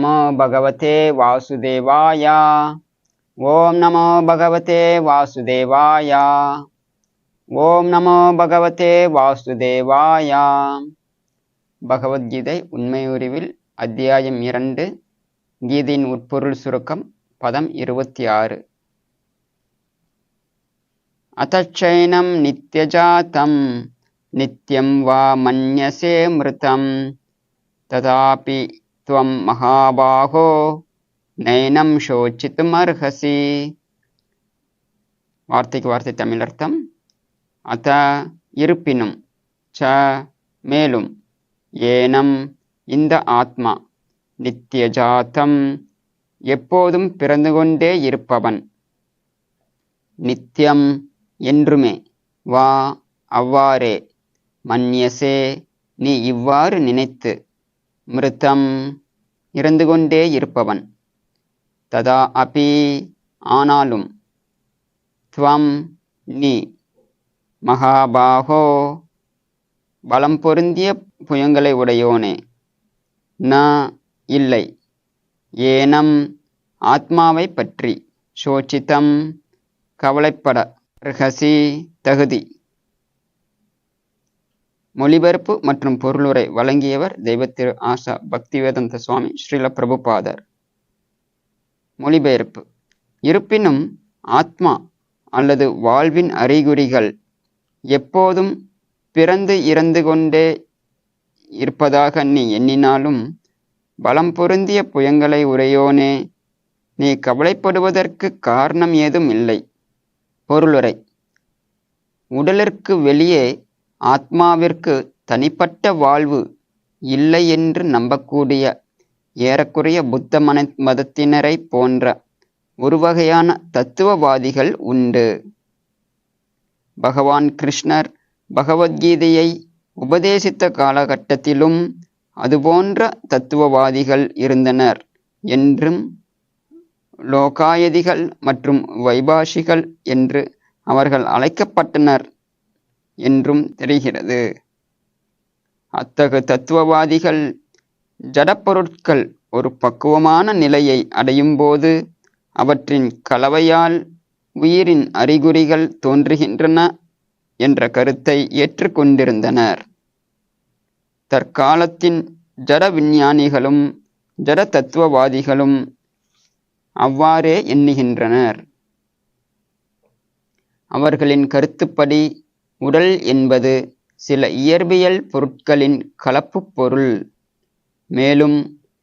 ஓம் நமோ பகவதே வாசுதேவாய ஓம் நமோ பகவதே வாசுதேவாய ஓம் நமோ பகவதே வாசுதேவாயா பகவத்கீதை உண்மையுறிவில் அத்தியாயம் இரண்டு கீதையின் உட்பொருள் சுருக்கம் பதம் இருபத்தி ஆறு அத்தச்சைனம் நித்யஜாத்தம் நித்யம் வா மன்யசே மிருதம் ததாபி துவம் மகாபாகோ நயனம் சோச்சித்துமர்ஹசி வார்த்தைக்கு வார்த்தை தமிழர்த்தம் அத இருப்பினும் ச மேலும் ஏனம் இந்த ஆத்மா நித்தியஜாத்தம் எப்போதும் பிறந்து கொண்டே இருப்பவன். நித்தியம் என்றுமே வா அவ்வாறே மன்யசே நீ இவ்வாறு நினைத்து மிருத்தம் இறந்து கொண்டே இருப்பவன். ததா அபி ஆனாலும் துவம் நீ. மகாபாகோ பலம் பொருந்திய புயங்களை உடையோனே. ந இல்லை. ஏனம் ஆத்மாவை பற்றி சோச்சித்தம் கவலைப்பட ரகசி தகுதி. மொழிபெயர்ப்பு மற்றும் பொருளுரை வழங்கியவர் தெய்வத்திரு ஆசா பக்திவேதந்த சுவாமி ஸ்ரீல பிரபுபாதர் மொழிபெயர்ப்பு. இருப்பினும் ஆத்மா அல்லது வாழ்வின் அறிகுறிகள் எப்போதும் பிறந்து இறந்து கொண்டே இருப்பதாக நீ எண்ணினாலும் பலம் பொருந்திய புயங்களை உரையோனே நீ கவலைப்படுவதற்கு காரணம் ஏதும் இல்லை. பொருளுரை. உடலிற்கு வெளியே ஆத்மாவிற்கு தனிப்பட்ட வாழ்வு இல்லை என்று நம்பக்கூடிய ஏறக்குறைய புத்த மன மதத்தினரை போன்ற ஒரு வகையான தத்துவவாதிகள் உண்டு. பகவான் கிருஷ்ணர் பகவத்கீதையை உபதேசித்த காலகட்டத்திலும் அதுபோன்ற தத்துவவாதிகள் இருந்தனர் என்றும் லோகாயதிகள் மற்றும் வைபாஷிகள் என்று அவர்கள் அழைக்கப்பட்டனர் என்றும் தெரிகிறது. அத்தகு தத்துவவாதிகள் ஜடப்பொருட்கள் ஒரு பக்குவமான நிலையை அடையும் போது அவற்றின் கலவையால் உயிரின் அறிகுறிகள் தோன்றுகின்றன என்ற கருத்தை ஏற்றுக்கொண்டிருந்தனர். தற்காலத்தின் ஜட விஞ்ஞானிகளும் ஜட தத்துவவாதிகளும் அவ்வாறே எண்ணுகின்றனர். அவர்களின் கருத்துப்படி உடல் என்பது சில இயற்பியல் பொருட்களின் கலப்புப் பொருள். மேலும்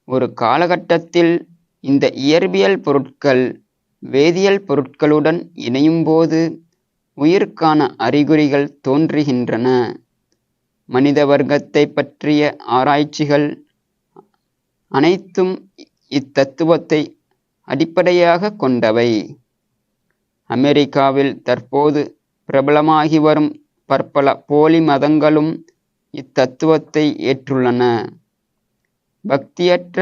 ஒரு காலகட்டத்தில் இந்த இயற்பியல் பொருட்கள் வேதியியல் பொருட்களுடன் இணையும்போது உயிருக்கான அறிகுறிகள் தோன்றுகின்றன. மனித வர்க்கத்தை பற்றிய ஆராய்ச்சிகள் அனைத்தும் இத்தத்துவத்தை அடிப்படையாக கொண்டவை. அமெரிக்காவில் தற்போது பிரபலமாகி வரும் பற்பல போலி மதங்களும் இத்தத்துவத்தை ஏற்றுள்ளன. பக்தியற்ற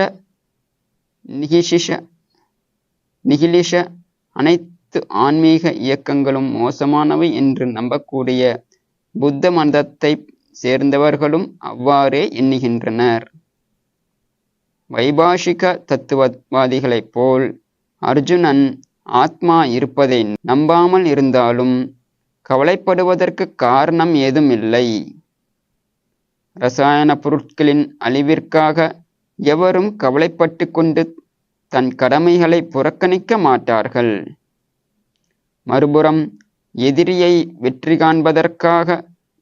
நிகிஷிஷ நிகிலிஷ அனைத்து ஆன்மீக இயக்கங்களும் மோசமானவை என்று நம்பக்கூடிய புத்த மதத்தை சேர்ந்தவர்களும் அவ்வாறே எண்ணுகின்றனர். வைபாஷிக தத்துவவாதிகளைப் போல் அர்ஜுனன் ஆத்மா இருப்பதை நம்பாமல் இருந்தாலும் கவலைப்படுவதற்கு காரணம் ஏதும் இல்லை ரசாயன பொருட்களின் அழிவிற்காக எவரும் கவலைப்பட்டு கொண்டு தன் கடமைகளை புறக்கணிக்க மாட்டார்கள். மறுபுறம் எதிரியை வெற்றி காண்பதற்காக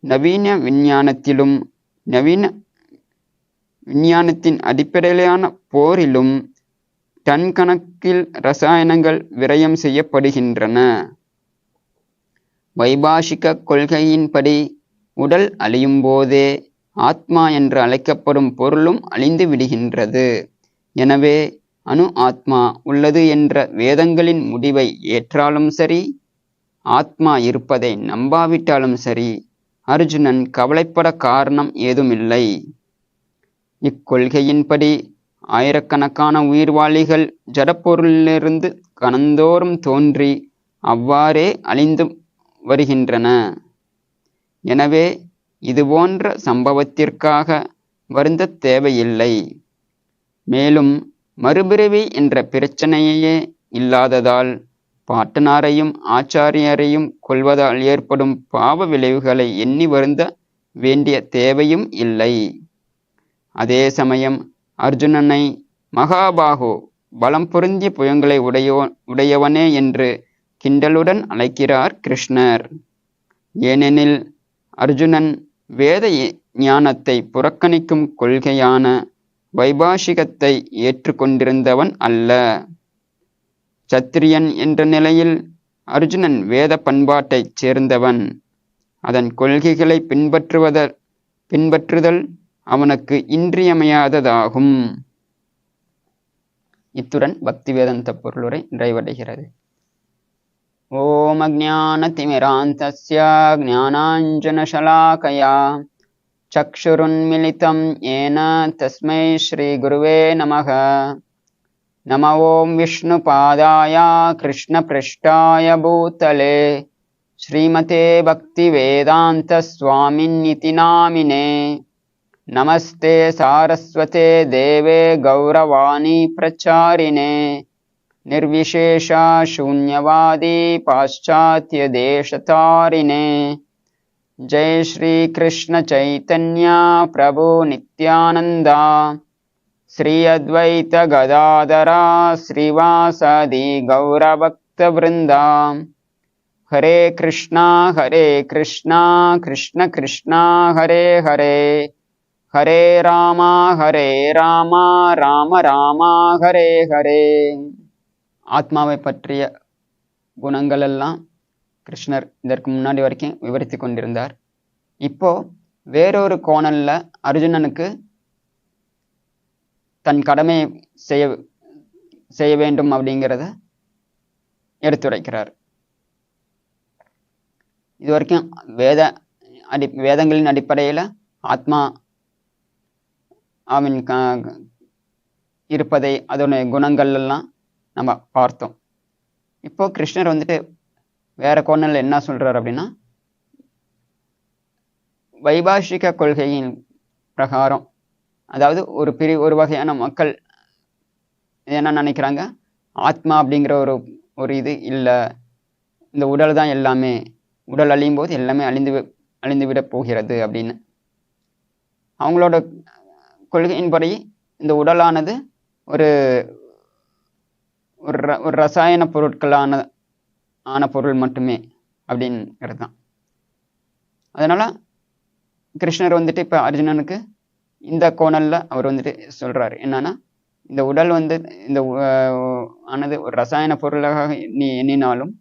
நவீன விஞ்ஞானத்திலும் நவீன விஞ்ஞானத்தின் அடிப்படையிலான போரிலும் டன் கணக்கில் ரசாயனங்கள் விரயம் செய்யப்படுகின்றன. வைபாஷிக கொள்கையின்படி உடல் அழியும் போதே ஆத்மா என்று அழைக்கப்படும் பொருளும் அழிந்து விடுகின்றது. எனவே அணு ஆத்மா உள்ளது என்ற வேதங்களின் முடிவை ஏற்றாலும் சரி ஆத்மா இருப்பதை நம்பாவிட்டாலும் சரி அர்ஜுனன் கவலைப்பட காரணம் ஏதுமில்லை. இக்கொள்கையின்படி ஆயிரக்கணக்கான உயிர்வாளிகள் ஜடப்பொருளிலிருந்து கணந்தோறும் தோன்றி அவ்வாறே அழிந்தும் வருகின்றன. எனவே இதுபோன்ற சம்பவத்திற்காக வருந்த தேவையில்லை. மேலும் மறுபிறவி என்ற பிரச்சனையே இல்லாததால் பாட்டனாரையும் ஆச்சாரியரையும் கொள்வதால் ஏற்படும் பாவ விளைவுகளை எண்ணி வருந்த வேண்டிய தேவையும் இல்லை. அதே சமயம் அர்ஜுனனை மகாபாகு பலம் பொருந்திய புயங்களை உடையோ உடையவனே என்று கிண்டலுடன் அழைக்கிறார் கிருஷ்ணர். ஏனெனில் அர்ஜுனன் வேத ஞானத்தை புறக்கணிக்கும் கொள்கையான வைபாஷிகத்தை ஏற்றுக்கொண்டிருந்தவன் அல்ல. சத்திரியன் என்ற நிலையில் அர்ஜுனன் வேத பண்பாட்டைச் சேர்ந்தவன். அதன் கொள்கைகளை பின்பற்றுவத பின்பற்றுதல் அவனுக்கு இன்றியமையாததாகும். இத்துடன் பக்தி வேதந்த பொருளுரை நிறைவடைகிறது. ॐ ज्ञानतिमिरान्तस्य ज्ञानाञ्जनशलाकया चक्षुरुन्मिलितं येन तस्मै श्रीगुरुवे नमः। नम ॐ विष्णुपादाय कृष्णपृष्ठाय भूतले। श्रीमते भक्तिवेदान्तस्वामिन्निति नामिने नमस्ते सारस्वते देवे गौरवाणी प्रचारिणे निर्विशेषा शून्यवादी पाश्चात्यदेशतारिणे जय श्रीकृष्णचैतन्या प्रभो नित्यानन्दा। श्री अद्वैतगदाधरा श्रीवासादिगौरभक्तवृन्दा हरे कृष्णा हरे कृष्णा कृष्ण कृष्णा हरे हरे। हरे रामा हरे रामा राम रामा हरे हरे। ஆத்மாவை பற்றிய குணங்கள் எல்லாம் கிருஷ்ணர் இதற்கு முன்னாடி வரைக்கும் விவரித்து கொண்டிருந்தார். இப்போ வேறொரு கோணல்ல அர்ஜுனனுக்கு தன் கடமையை செய்ய செய்ய வேண்டும் அப்படிங்கிறத எடுத்துரைக்கிறார். இது வரைக்கும் வேத அடி வேதங்களின் அடிப்படையில் ஆத்மா அவன் க இருப்பதை அதனுடைய குணங்கள் எல்லாம் நம்ம பார்த்தோம். இப்போ கிருஷ்ணர் வந்துட்டு வேற கோணல்ல என்ன சொல்றாரு அப்படின்னா வைபாஷிக கொள்கையின் பிரகாரம் அதாவது ஒரு பிரி ஒரு வகையான மக்கள் என்ன நினைக்கிறாங்க? ஆத்மா அப்படிங்கிற ஒரு ஒரு இது இல்லை. இந்த உடல் தான் எல்லாமே உடல் அழியும் போது எல்லாமே அழிந்து அழிந்து விட போகிறது அப்படின்னு. அவங்களோட கொள்கையின்படி இந்த உடலானது ஒரு ஒரு ஒரு ரசாயன பொருட்களான ஆன பொருள் மட்டுமே அப்படிங்கிறது தான் அதனால கிருஷ்ணர் வந்துட்டு இப்போ அர்ஜுனனுக்கு இந்த கோணலில் அவர் வந்துட்டு சொல்கிறாரு என்னன்னா இந்த உடல் வந்து இந்த ஆனது ஒரு ரசாயன பொருளாக நீ எண்ணினாலும்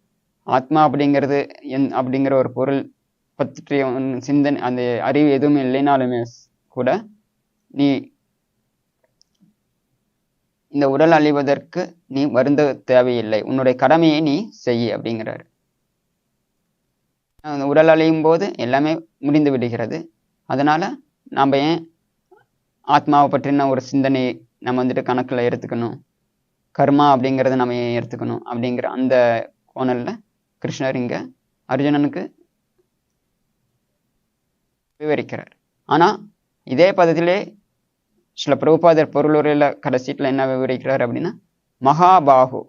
ஆத்மா அப்படிங்கிறது என் அப்படிங்கிற ஒரு பொருள் பற்றிய சிந்தனை அந்த அறிவு எதுவும் இல்லைனாலுமே கூட நீ இந்த உடல் அழிவதற்கு நீ வருந்த தேவையில்லை. உன்னுடைய கடமையை நீ செய் அப்படிங்கிறாரு. உடல் அழியும் போது எல்லாமே முடிந்து விடுகிறது. அதனால நாம் ஏன் ஆத்மாவை பற்றின ஒரு சிந்தனை நம்ம வந்துட்டு கணக்கில் எடுத்துக்கணும். கர்மா அப்படிங்கிறத நம்ம ஏன் எடுத்துக்கணும் அப்படிங்கிற அந்த கோணலில் கிருஷ்ணர் இங்கே அர்ஜுனனுக்கு விவரிக்கிறார். ஆனால் இதே பதத்திலே சில பிரபுபாதர் பொருளுரையில் கடைசீட்டில் என்ன விவரிக்கிறார் அப்படின்னா மகாபாகு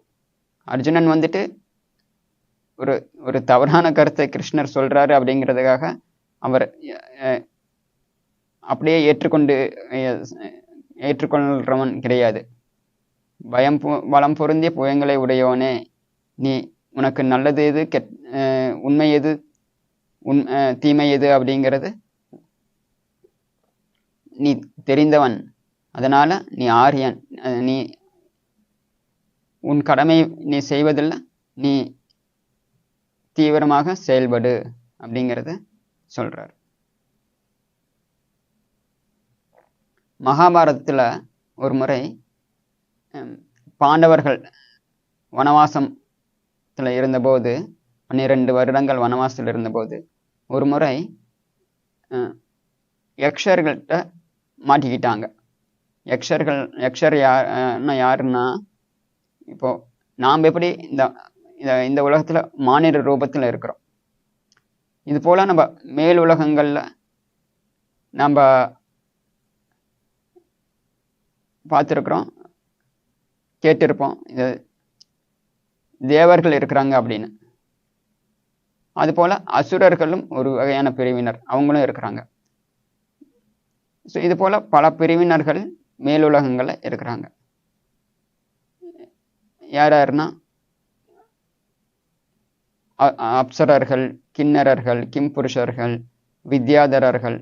அர்ஜுனன் வந்துட்டு ஒரு ஒரு தவறான கருத்தை கிருஷ்ணர் சொல்றாரு அப்படிங்கிறதுக்காக அவர் அப்படியே ஏற்றுக்கொண்டு ஏற்றுக்கொள்றவன் கிடையாது. பயம் பலம் பொருந்திய புயங்களை உடையவனே நீ உனக்கு நல்லது எது கெட் உண்மை எது உண் தீமை எது அப்படிங்கிறது நீ தெரிந்தவன். அதனால நீ ஆரியன் நீ உன் கடமை நீ செய்வதில் நீ தீவிரமாக செயல்படு அப்படிங்கிறத சொல்கிறார் மகாபாரதத்தில் ஒரு முறை பாண்டவர்கள் வனவாசத்தில் இருந்தபோது பன்னிரெண்டு வருடங்கள் வனவாசத்தில் இருந்தபோது ஒரு முறை யக்ஷர்கள்ட்ட மாட்டிக்கிட்டாங்க. யக்ஷர்கள் யக்ஷர் யார் யாருன்னா இப்போ நாம் எப்படி இந்த இந்த உலகத்தில் மாநில ரூபத்தில் இருக்கிறோம்? இது போல் நம்ம மேல் உலகங்களில் நம்ம பார்த்துருக்குறோம் கேட்டிருப்போம் இது தேவர்கள் இருக்கிறாங்க அப்படின்னு. அதுபோல் அசுரர்களும் ஒரு வகையான பிரிவினர் அவங்களும் இருக்கிறாங்க. ஸோ இது போல பல பிரிவினர்கள் மேலுலகங்களில் இருக்கிறாங்க. யார் யாருன்னா அப்சரர்கள் கிண்ணரர்கள் கிம்புருஷர்கள் வித்யாதரர்கள்.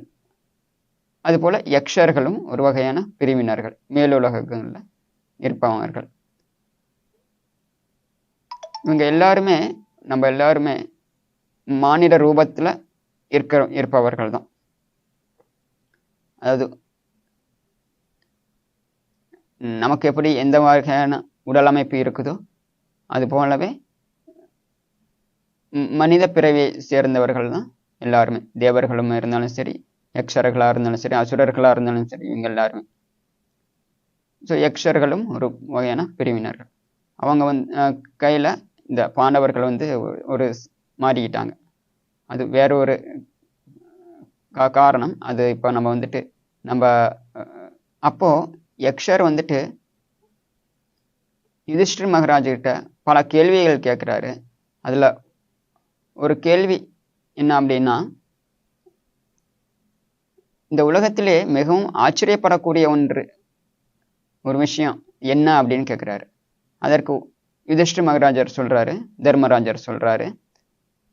அதுபோல் யக்ஷர்களும் ஒரு வகையான பிரிவினர்கள் மேலுலகங்களில் இருப்பவர்கள். இவங்க எல்லாருமே நம்ம எல்லாருமே மானிட ரூபத்தில் இருக்க இருப்பவர்கள் தான். அதாவது நமக்கு எப்படி எந்த வகையான உடல் அமைப்பு இருக்குதோ? அது போலவே மனித பிறவியை சேர்ந்தவர்கள் தான் எல்லாருமே. தேவர்களும் இருந்தாலும் சரி யக்ஷர்களாக இருந்தாலும் சரி அசுரர்களாக இருந்தாலும் சரி இவங்க எல்லாருமே. ஸோ யக்ஷர்களும் ஒரு வகையான பிரிவினர்கள். அவங்க வந்து கையில் இந்த பாண்டவர்கள் வந்து ஒரு- மாறிக்கிட்டாங்க. அது வேற ஒரு கா- காரணம். அது இப்போ நம்ம வந்துட்டு நம்ம அப்போது யக்ஷர் வந்துட்டு யுதிஷ்டர் மகாராஜ்கிட்ட பல கேள்விகள் கேட்குறாரு. அதில் ஒரு கேள்வி என்ன அப்படின்னா இந்த உலகத்திலே மிகவும் ஆச்சரியப்படக்கூடிய ஒன்று ஒரு விஷயம் என்ன அப்படின்னு கேட்குறாரு. அதற்கு யுதிஷ்டர் மகராஜர் சொல்கிறாரு தர்மராஜர் சொல்கிறாரு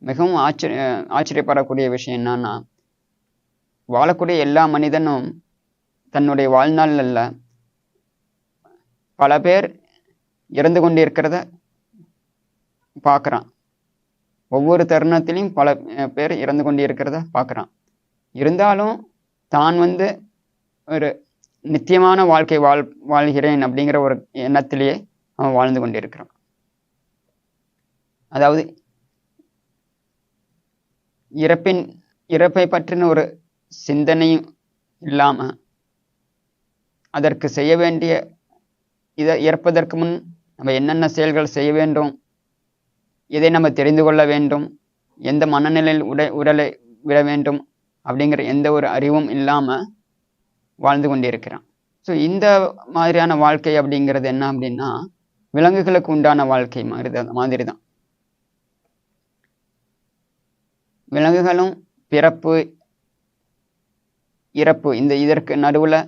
மிகவும் ஆச்சரிய ஆச்சரியப்படக்கூடிய விஷயம் என்னன்னா வாழக்கூடிய எல்லா மனிதனும் தன்னுடைய வாழ்நாள்ல பல பேர் இறந்து கொண்டிருக்கிறத பார்க்குறான். ஒவ்வொரு தருணத்திலையும் பல பேர் இறந்து கொண்டிருக்கிறத பார்க்குறான். இருந்தாலும் தான் வந்து ஒரு நித்தியமான வாழ்க்கை வாழ் வாழ்கிறேன் அப்படிங்கிற ஒரு எண்ணத்திலேயே அவன் வாழ்ந்து கொண்டிருக்கிறான். அதாவது இறப்பின் இறப்பை பற்றின ஒரு சிந்தனையும் இல்லாம அதற்கு செய்ய வேண்டிய இதை இறப்பதற்கு முன் நம்ம என்னென்ன செயல்கள் செய்ய வேண்டும் இதை நம்ம தெரிந்து கொள்ள வேண்டும் எந்த மனநிலையில் உடை உடலை விட வேண்டும் அப்படிங்கிற எந்த ஒரு அறிவும் இல்லாமல் வாழ்ந்து கொண்டிருக்கிறான் ஸோ இந்த மாதிரியான வாழ்க்கை அப்படிங்கிறது என்ன அப்படின்னா விலங்குகளுக்கு உண்டான வாழ்க்கை மாதிரி தான் மாதிரி தான் விலங்குகளும் பிறப்பு இறப்பு இந்த இதற்கு நடுவில்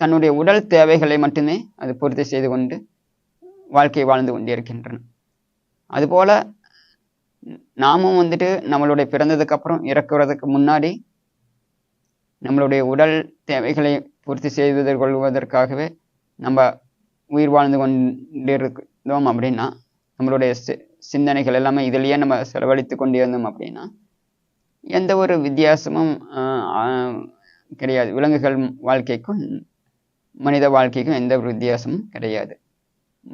தன்னுடைய உடல் தேவைகளை மட்டுமே அது பூர்த்தி செய்து கொண்டு வாழ்க்கை வாழ்ந்து கொண்டிருக்கின்றன அதுபோல நாமும் வந்துட்டு நம்மளுடைய பிறந்ததுக்கு அப்புறம் இறக்குறதுக்கு முன்னாடி நம்மளுடைய உடல் தேவைகளை பூர்த்தி செய்து கொள்வதற்காகவே நம்ம உயிர் வாழ்ந்து கொண்டிருந்தோம் அப்படின்னா நம்மளுடைய சி- சிந்தனைகள் எல்லாமே இதிலேயே நம்ம செலவழித்து கொண்டிருந்தோம் அப்படின்னா எந்த ஒரு வித்தியாசமும் கிடையாது. விலங்குகள் வாழ்க்கைக்கும் மனித வாழ்க்கைக்கும் எந்த ஒரு வித்தியாசமும் கிடையாது.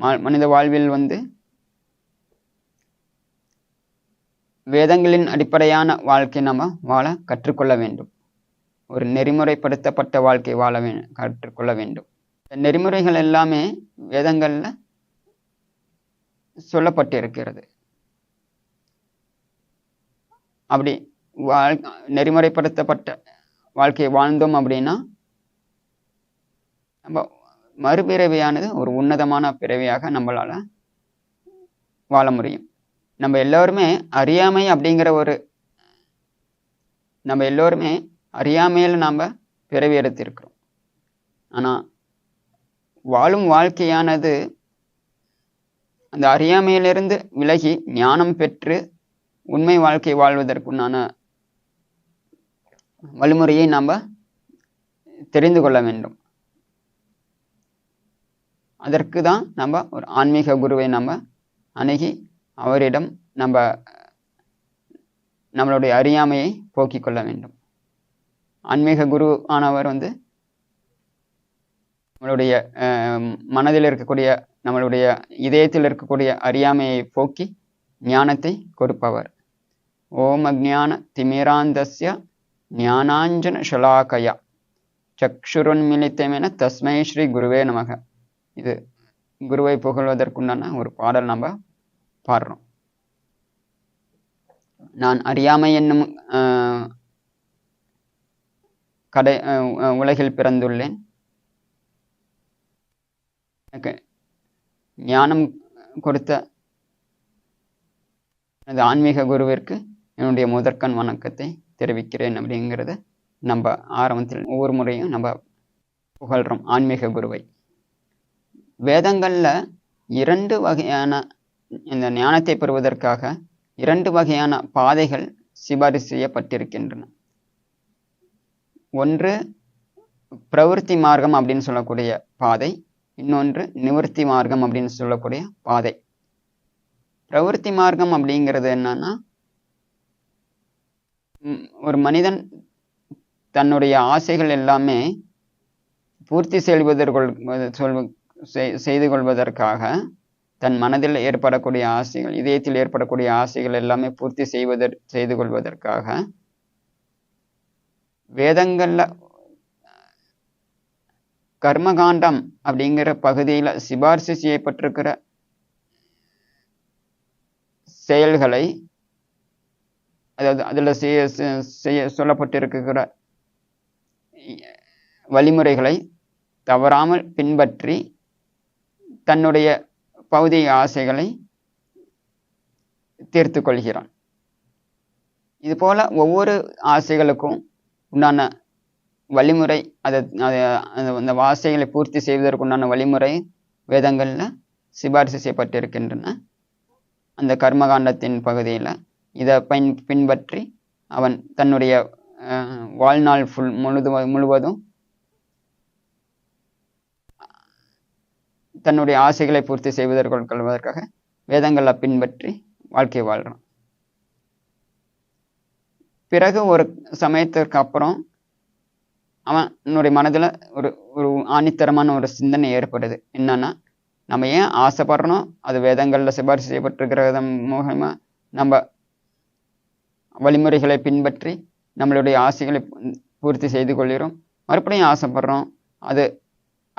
மா- மனித வாழ்வில் வந்து வேதங்களின் அடிப்படையான வாழ்க்கை நம்ம வாழ கற்றுக்கொள்ள வேண்டும். ஒரு நெறிமுறைப்படுத்தப்பட்ட வாழ்க்கை வாழ வே கற்றுக்கொள்ள வேண்டும். நெறிமுறைகள் எல்லாமே வேதங்கள்ல சொல்லப்பட்டிருக்கிறது. அப்படி வாழ் நெறிமுறைப்படுத்தப்பட்ட வாழ்க்கையை வாழ்ந்தோம் அப்படின்னா நம்ம மறுபிறவியானது ஒரு உன்னதமான பிறவியாக நம்மளால வாழ முடியும். நம்ம எல்லோருமே அறியாமை அப்படிங்கிற ஒரு நம்ம எல்லோருமே அறியாமையில் நாம் பிறவி எடுத்திருக்கிறோம். ஆனா வாழும் வாழ்க்கையானது அந்த அறியாமையிலிருந்து விலகி ஞானம் பெற்று உண்மை வாழ்க்கை வாழ்வதற்குண்டான வழிமுறையை நாம் தெரிந்து கொள்ள வேண்டும். அதற்கு தான் நம்ம ஒரு ஆன்மீக குருவை நம்ம அணுகி அவரிடம் நம்ம நம்மளுடைய அறியாமையை போக்கிக் கொள்ள வேண்டும். ஆன்மீக குரு ஆனவர் வந்து நம்மளுடைய மனதில் இருக்கக்கூடிய நம்மளுடைய இதயத்தில் இருக்கக்கூடிய அறியாமையை போக்கி ஞானத்தை கொடுப்பவர். ஓம் அஜ்ஞான திமிராந்தஸ்ய ஞானாஞ்சன ஷலாகயா. சக்ஷுருன்மிலித்தமென தஸ்மை ஸ்ரீ குருவே நமக. இது குருவை புகழ்வதற்குண்டான ஒரு பாடல் நம்ம பாடுறோம். நான் அறியாமை என்னும் ஆஹ், கடை உலகில் பிறந்துள்ளேன். எனக்கு ஞானம் கொடுத்த எனது ஆன்மீக குருவிற்கு என்னுடைய முதற்கண் வணக்கத்தை தெரிவிக்கிறேன் அப்படிங்கிறத நம்ம ஆரம்பத்தில் ஒவ்வொரு முறையும் நம்ம புகழ்கிறோம் ஆன்மீக குருவை. வேதங்களில் இரண்டு வகையான இந்த ஞானத்தை பெறுவதற்காக இரண்டு வகையான பாதைகள் சிபாரிசு செய்யப்பட்டிருக்கின்றன. ஒன்று பிரவருத்தி மார்க்கம் அப்படின்னு சொல்லக்கூடிய பாதை இன்னொன்று நிவர்த்தி மார்க்கம் அப்படின்னு சொல்லக்கூடிய பாதை. பிரவருத்தி மார்க்கம் அப்படிங்கிறது என்னன்னா ஒரு மனிதன் தன்னுடைய ஆசைகள் எல்லாமே பூர்த்தி செய்வதற்கு சொல் செய்து கொள்வதற்காக தன் மனதில் ஏற்படக்கூடிய ஆசைகள் இதயத்தில் ஏற்படக்கூடிய ஆசைகள் எல்லாமே பூர்த்தி செய்வதற் செய்து கொள்வதற்காக வேதங்களில் கர்மகாண்டம் அப்படிங்கிற பகுதியில் சிபாரிசு செய்யப்பட்டிருக்கிற செயல்களை அதாவது அதில் செய்ய செய்ய சொல்லப்பட்டிருக்கிற வழிமுறைகளை தவறாமல் பின்பற்றி தன்னுடைய பௌதிக ஆசைகளை தீர்த்து கொள்கிறான். இதுபோல ஒவ்வொரு ஆசைகளுக்கும் உண்டான வழிமுறை அதை அந்த ஆசைகளை பூர்த்தி செய்வதற்குண்டான வழிமுறை வேதங்களில் சிபாரிசு செய்யப்பட்டிருக்கின்றன. அந்த கர்மகாண்டத்தின் பகுதியில் இதை பின் பின்பற்றி அவன் தன்னுடைய வாழ்நாள் ஃபுல் முழுது முழுவதும் தன்னுடைய ஆசைகளை பூர்த்தி செய்வதற்குள் கொள்வதற்காக வேதங்களை பின்பற்றி வாழ்க்கை வாழ்கிறான் பிறகு ஒரு சமயத்திற்கு அப்புறம் அவனுடைய மனதில் ஒரு ஒரு ஆணித்தரமான ஒரு சிந்தனை ஏற்படுது. என்னன்னா நம்ம ஏன் ஆசைப்படுறோம்? அது வேதங்களில் சிபாரிசு செய்யப்பட்டிருக்கிற மூலமா நம்ம வழிமுறைகளை பின்பற்றி நம்மளுடைய ஆசைகளை பூர்த்தி செய்து கொள்கிறோம். மறுபடியும் ஆசைப்படுறோம். அது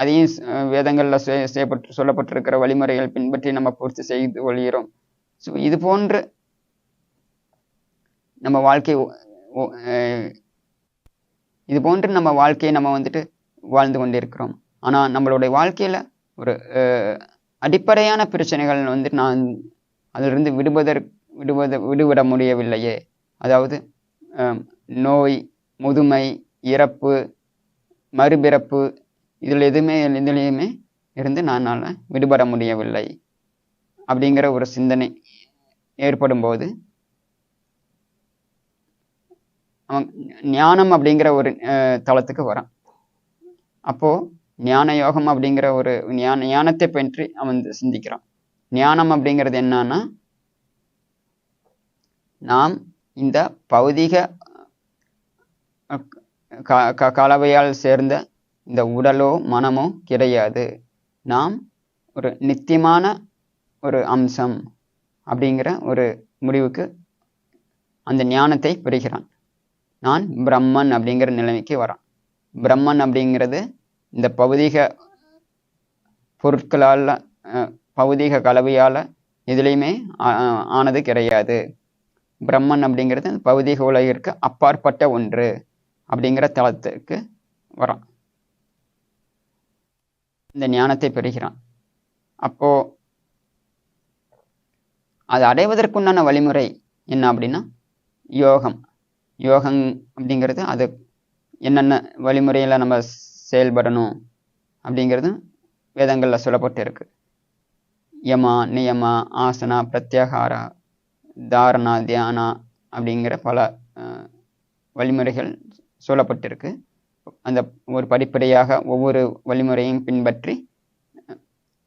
அதையும் வேதங்களில் செய்யப்பட்டு சொல்லப்பட்டிருக்கிற வழிமுறைகள் பின்பற்றி நம்ம பூர்த்தி செய்து கொள்கிறோம். ஸோ இது போன்று நம்ம வாழ்க்கை இது போன்று நம்ம வாழ்க்கையை நம்ம வந்துட்டு வாழ்ந்து கொண்டிருக்கிறோம். ஆனால் நம்மளுடைய வாழ்க்கையில் ஒரு அடிப்படையான பிரச்சனைகள் வந்து நான் அதிலிருந்து விடுவதற்கு விடுவத விடுவிட முடியவில்லையே. அதாவது நோய் முதுமை இறப்பு மறுபிறப்பு இதில் எதுவுமே எதுலேயுமே இருந்து நான் விடுபட முடியவில்லை அப்படிங்கிற ஒரு சிந்தனை ஏற்படும் போது அவன் ஞானம் அப்படிங்கிற ஒரு தளத்துக்கு வரான். அப்போது ஞான யோகம் அப்படிங்கிற ஒரு ஞான ஞானத்தை பற்றி அவன் சிந்திக்கிறான். ஞானம் அப்படிங்கிறது என்னன்னா நாம் இந்த பௌதிக கலவையால் சேர்ந்த இந்த உடலோ மனமோ கிடையாது. நாம் ஒரு நித்தியமான ஒரு அம்சம் அப்படிங்கிற ஒரு முடிவுக்கு அந்த ஞானத்தை பெறுகிறான். நான் பிரம்மன் அப்படிங்கிற நிலைமைக்கு வரான். பிரம்மன் அப்படிங்கிறது இந்த பௌதிக பொருட்களால் பௌதிக கலவையால் எதுலேயுமே ஆனது கிடையாது. பிரம்மன் அப்படிங்கிறது பௌதிக உலகிற்கு அப்பாற்பட்ட ஒன்று அப்படிங்கிற தளத்துக்கு வரான். இந்த ஞானத்தை பெறுகிறான். அப்போ அது அடைவதற்குண்டான வழிமுறை என்ன அப்படின்னா யோகம். யோகம் அப்படிங்கிறது அது என்னென்ன வழிமுறையில் நம்ம செயல்படணும் அப்படிங்கிறது வேதங்களில் சொல்லப்பட்டு இருக்கு யமா நியமா ஆசனா பிரத்யாகாரா தாரணா தியானா அப்படிங்கிற பல வழிமுறைகள் சொல்லப்பட்டிருக்கு. அந்த ஒரு படிப்படியாக ஒவ்வொரு வழிமுறையும் பின்பற்றி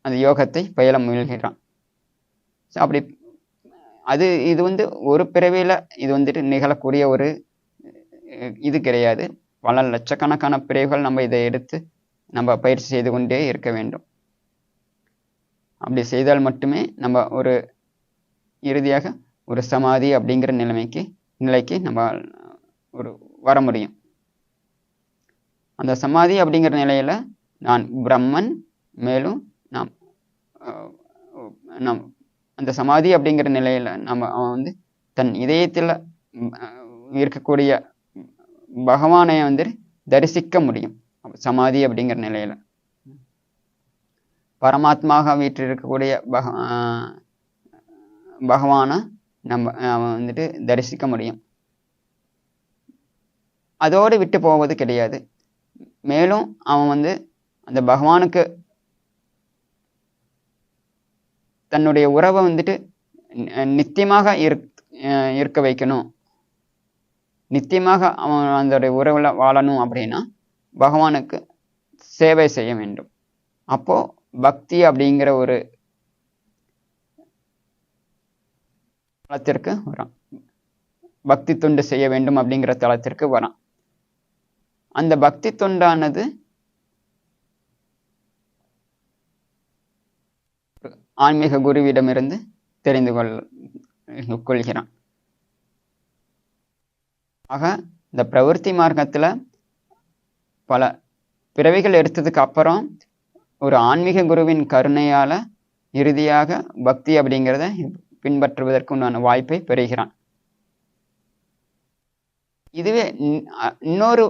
அந்த யோகத்தை பயில முயல்கிறான். ஸோ அப்படி அது இது வந்து ஒரு பிறவியில் இது வந்துட்டு நிகழக்கூடிய ஒரு இது கிடையாது. பல லட்சக்கணக்கான பிரிவுகள் நம்ம இதை எடுத்து நம்ம பயிற்சி செய்து கொண்டே இருக்க வேண்டும். அப்படி செய்தால் மட்டுமே நம்ம ஒரு இறுதியாக ஒரு சமாதி அப்படிங்கிற நிலைமைக்கு நிலைக்கு நம்ம ஒரு வர முடியும். அந்த சமாதி அப்படிங்கிற நிலையில் நான் பிரம்மன் மேலும் நாம் நம் அந்த சமாதி அப்படிங்கிற நிலையில் நம்ம அவன் வந்து தன் இதயத்தில் இருக்கக்கூடிய பகவானை வந்து தரிசிக்க முடியும். சமாதி அப்படிங்கிற நிலையில். பரமாத்மாக வீற்றிருக்கக்கூடிய பக பகவானை நம்ம அவன் வந்துட்டு தரிசிக்க முடியும். அதோடு விட்டு போவது கிடையாது. மேலும் அவன் வந்து அந்த பகவானுக்கு தன்னுடைய உறவை வந்துட்டு நித்தியமாக இருக் அஹ் இருக்க வைக்கணும். நித்தியமாக அவன் அந்த உறவுல வாழணும் அப்படின்னா பகவானுக்கு சேவை செய்ய வேண்டும். அப்போ பக்தி அப்படிங்கிற ஒரு தளத்திற்கு வரான். பக்தி தொண்டு செய்ய வேண்டும் அப்படிங்கிற தளத்திற்கு வரான். அந்த பக்தி தொண்டானது ஆன்மீக குருவிடமிருந்து தெரிந்து கொள் கொள்கிறான். ஆக இந்த பிரவர்த்தி மார்க்கத்துல பல பிறவிகள் எடுத்ததுக்கு அப்புறம் ஒரு ஆன்மீக குருவின் கருணையால இறுதியாக பக்தி அப்படிங்கிறத பின்பற்றுவதற்கு உண்டான வாய்ப்பை பெறுகிறான். இதுவே இன்னொரு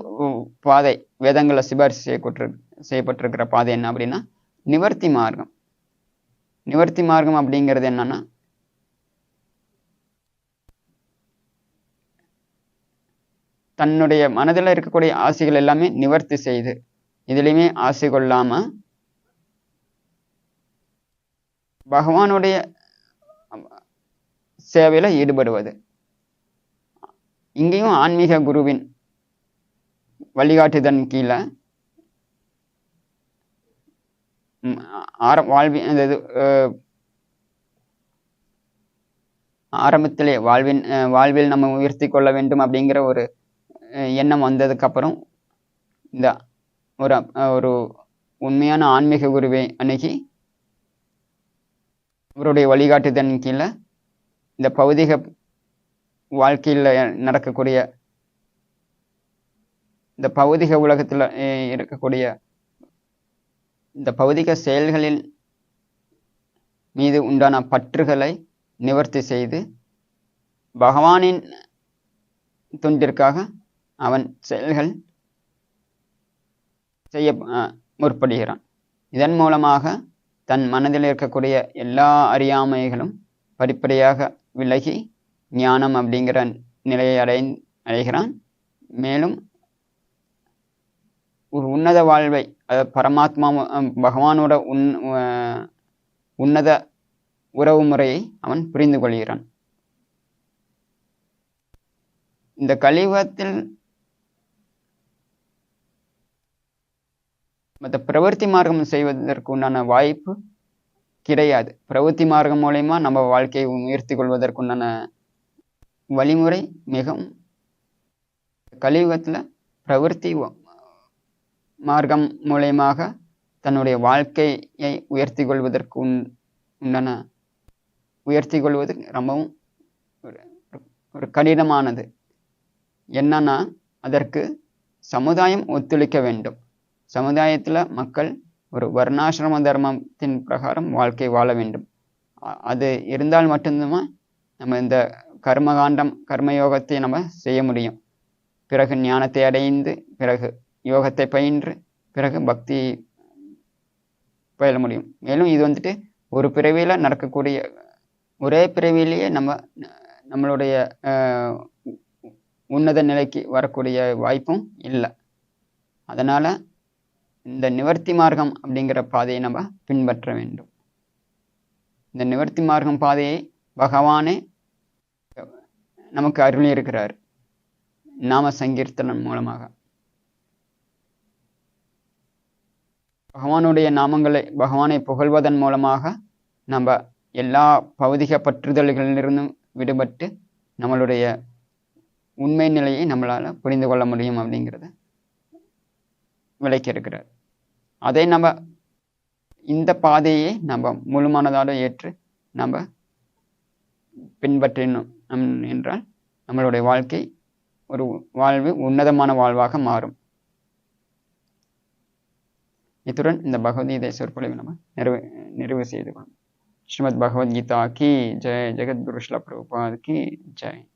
பாதை வேதங்களை சிபாரிசு செய்யப்பட்டு செய்யப்பட்டிருக்கிற பாதை என்ன அப்படின்னா நிவர்த்தி மார்க்கம். நிவர்த்தி மார்க்கம் அப்படிங்கிறது என்னன்னா தன்னுடைய மனதில் இருக்கக்கூடிய ஆசைகள் எல்லாமே நிவர்த்தி செய்து இதுலையுமே ஆசை கொள்ளாம பகவானுடைய சேவையில் ஈடுபடுவது. இங்கேயும் ஆன்மீக குருவின் வழிகாட்டுதன் கீழே ஆர வாழ்வி அந்த இது, ஆரம்பத்திலே வாழ்வின் வாழ்வில் நம்ம உயர்த்தி கொள்ள வேண்டும் அப்படிங்கிற ஒரு எண்ணம் வந்ததுக்கப்புறம் இந்த ஒரு ஒரு உண்மையான ஆன்மீக குருவை அணுகி அவருடைய வழிகாட்டுதன் கீழே இந்த பௌதிக வாழ்க்கையில் நடக்கக்கூடிய இந்த பௌதிக உலகத்தில் இருக்கக்கூடிய இந்த பௌதிக செயல்களில் மீது உண்டான பற்றுகளை நிவர்த்தி செய்து பகவானின் தொண்டிற்காக அவன் செயல்கள் செய்ய முற்படுகிறான். இதன் மூலமாக தன் மனதில் இருக்கக்கூடிய எல்லா அறியாமைகளும் படிப்படியாக விலகி ஞானம் அப்படிங்கிற நிலையை அடை அடைகிறான். மேலும் ஒரு உன்னத வாழ்வை அதாவது பரமாத்மா பகவானோட உன் உன்னத உறவு முறையை அவன் புரிந்து கொள்கிறான். இந்த கலியுகத்தில் மற்ற பிரவர்த்தி மார்க்கம் செய்வதற்கு உண்டான வாய்ப்பு கிடையாது. பிரவர்த்தி மார்க்கம் மூலயமா நம்ம வாழ்க்கையை உயர்த்தி கொள்வதற்குண்டான வழிமுறை மிகவும் கலியுகத்தில் பிரவர்த்தி மார்க்கம் மூலயமாக தன்னுடைய வாழ்க்கையை உயர்த்தி கொள்வதற்கு உண் உண்டான. உயர்த்தி கொள்வது ரொம்பவும் ஒரு ஒரு கடினமானது. என்னன்னா அதற்கு சமுதாயம் ஒத்துழைக்க வேண்டும். சமுதாயத்தில் மக்கள் ஒரு வர்ணாசிரம தர்மத்தின் பிரகாரம் வாழ்க்கை வாழ வேண்டும். அது இருந்தால் மட்டும்தான் நம்ம இந்த கர்மகாண்டம் கர்மயோகத்தை நம்ம செய்ய முடியும். பிறகு ஞானத்தை அடைந்து பிறகு யோகத்தை பயின்று பிறகு பக்தி பயில முடியும். மேலும் இது வந்துட்டு ஒரு பிறவியில் நடக்கக்கூடிய ஒரே பிறவியிலேயே நம்ம நம்மளுடைய உன்னத நிலைக்கு வரக்கூடிய வாய்ப்பும் இல்லை. அதனால் இந்த நிவர்த்தி மார்க்கம் அப்படிங்கிற பாதையை நம்ம பின்பற்ற வேண்டும். இந்த நிவர்த்தி மார்க்கம் பாதையை பகவானே நமக்கு அருளி இருக்கிறார். நாம சங்கீர்த்தனம் மூலமாக. பகவானுடைய நாமங்களை பகவானை புகழ்வதன் மூலமாக நம்ம எல்லா பௌதிக பற்றுதல்களிலிருந்தும் விடுபட்டு நம்மளுடைய உண்மை நிலையை நம்மளால புரிந்து கொள்ள முடியும் அப்படிங்கிறத விளக்கியிருக்கிறார். அதை நம்ம இந்த பாதையை நம்ம முழுமனதோடு ஏற்று நம்ம பின்பற்றினோம். நம்- என்றால் நம்மளுடைய வாழ்க்கை ஒரு வாழ்வு உன்னதமான வாழ்வாக மாறும். இத்துடன் இந்த பகவத்கீதை சொற்பொழிவை நம்ம நிறைவு நிறைவு செய்து கொள்ளும் ஸ்ரீமத் பகவத்கீதா கி ஜெய் ஜெகத்குரு ஸ்ல பிரபுபாத் கி ஜெய்.